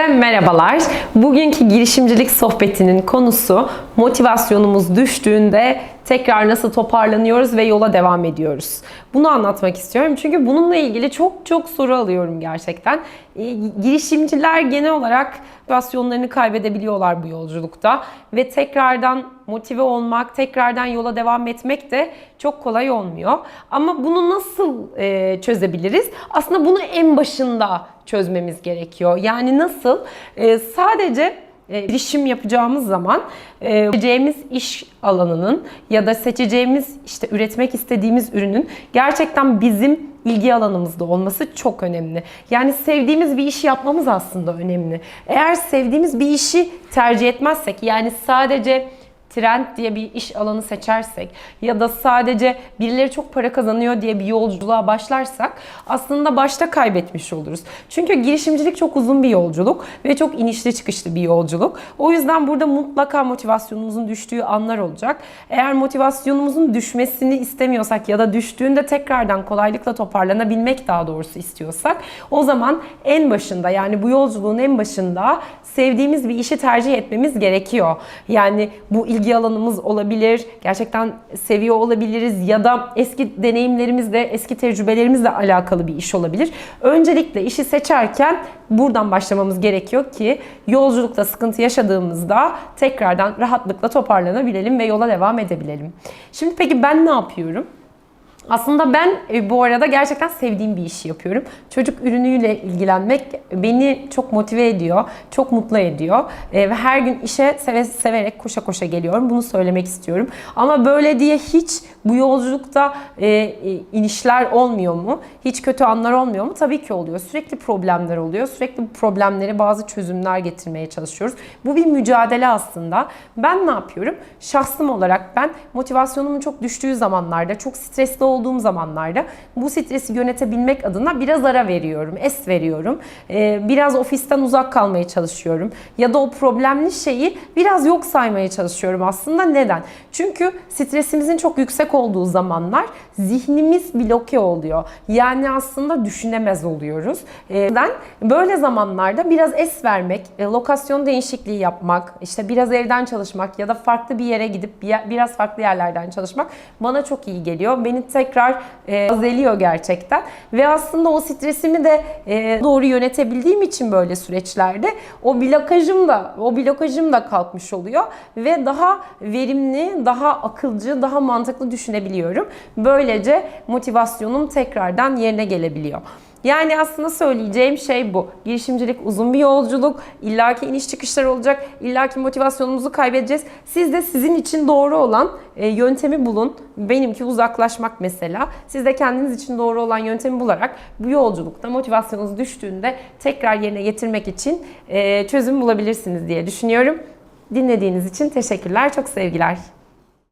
Herkese merhabalar. Bugünkü girişimcilik sohbetinin konusu motivasyonumuz düştüğünde tekrar nasıl toparlanıyoruz ve yola devam ediyoruz. Bunu anlatmak istiyorum çünkü bununla ilgili çok çok soru alıyorum gerçekten. E, Girişimciler genel olarak motivasyonlarını kaybedebiliyorlar bu yolculukta ve tekrardan motive olmak, tekrardan yola devam etmek de çok kolay olmuyor. Ama bunu nasıl e, çözebiliriz? Aslında bunu en başında çözmemiz gerekiyor. Yani nasıl? E, sadece e, girişim yapacağımız zaman e, seçeceğimiz iş alanının ya da seçeceğimiz işte üretmek istediğimiz ürünün gerçekten bizim ilgi alanımızda olması çok önemli. Yani sevdiğimiz bir işi yapmamız aslında önemli. Eğer sevdiğimiz bir işi tercih etmezsek yani sadece trend diye bir iş alanı seçersek ya da sadece birileri çok para kazanıyor diye bir yolculuğa başlarsak aslında başta kaybetmiş oluruz. Çünkü girişimcilik çok uzun bir yolculuk ve çok inişli çıkışlı bir yolculuk. O yüzden burada mutlaka motivasyonumuzun düştüğü anlar olacak. Eğer motivasyonumuzun düşmesini istemiyorsak ya da düştüğünde tekrardan kolaylıkla toparlanabilmek daha doğrusu istiyorsak o zaman en başında yani bu yolculuğun en başında sevdiğimiz bir işi tercih etmemiz gerekiyor. Yani bu ilgi alanımız olabilir, gerçekten seviyor olabiliriz ya da eski deneyimlerimizle, eski tecrübelerimizle alakalı bir iş olabilir. Öncelikle işi seçerken buradan başlamamız gerekiyor ki yolculukta sıkıntı yaşadığımızda tekrardan rahatlıkla toparlanabilelim ve yola devam edebilelim. Şimdi peki ben ne yapıyorum? Aslında ben e, bu arada gerçekten sevdiğim bir işi yapıyorum. Çocuk ürünüyle ilgilenmek beni çok motive ediyor, çok mutlu ediyor. E, Ve her gün işe seve, severek koşa koşa geliyorum. Bunu söylemek istiyorum. Ama böyle diye hiç bu yolculukta e, e, inişler olmuyor mu? Hiç kötü anlar olmuyor mu? Tabii ki oluyor. Sürekli problemler oluyor. Sürekli bu problemlere bazı çözümler getirmeye çalışıyoruz. Bu bir mücadele aslında. Ben ne yapıyorum? Şahsım olarak ben motivasyonumun çok düştüğü zamanlarda, çok stresli olduğum zamanlarda bu stresi yönetebilmek adına biraz ara veriyorum, es veriyorum. Ee, biraz ofisten uzak kalmaya çalışıyorum. Ya da o problemli şeyi biraz yok saymaya çalışıyorum aslında. Neden? Çünkü stresimizin çok yüksek olduğu zamanlar zihnimiz bloke oluyor. Yani aslında düşünemez oluyoruz. Ee? Böyle zamanlarda biraz es vermek, e, lokasyon değişikliği yapmak, işte biraz evden çalışmak ya da farklı bir yere gidip biraz farklı yerlerden çalışmak bana çok iyi geliyor. Beni tekrar e, azeliyor gerçekten. Ve aslında o stresimi de e, doğru yönetebildiğim için böyle süreçlerde o blokajım da o blokajım da kalkmış oluyor ve daha verimli, daha akılcı, daha mantıklı düşünebiliyorum. Böylece motivasyonum tekrardan yerine gelebiliyor. Yani aslında söyleyeceğim şey bu. Girişimcilik uzun bir yolculuk. İllaki iniş çıkışlar olacak. İllaki motivasyonumuzu kaybedeceğiz. Siz de sizin için doğru olan e, yöntemi bulun. Benimki uzaklaşmak mesela. Siz de kendiniz için doğru olan yöntemi bularak bu yolculukta motivasyonunuz düştüğünde tekrar yerine getirmek için e, çözüm bulabilirsiniz diye düşünüyorum. Dinlediğiniz için teşekkürler. Çok sevgiler.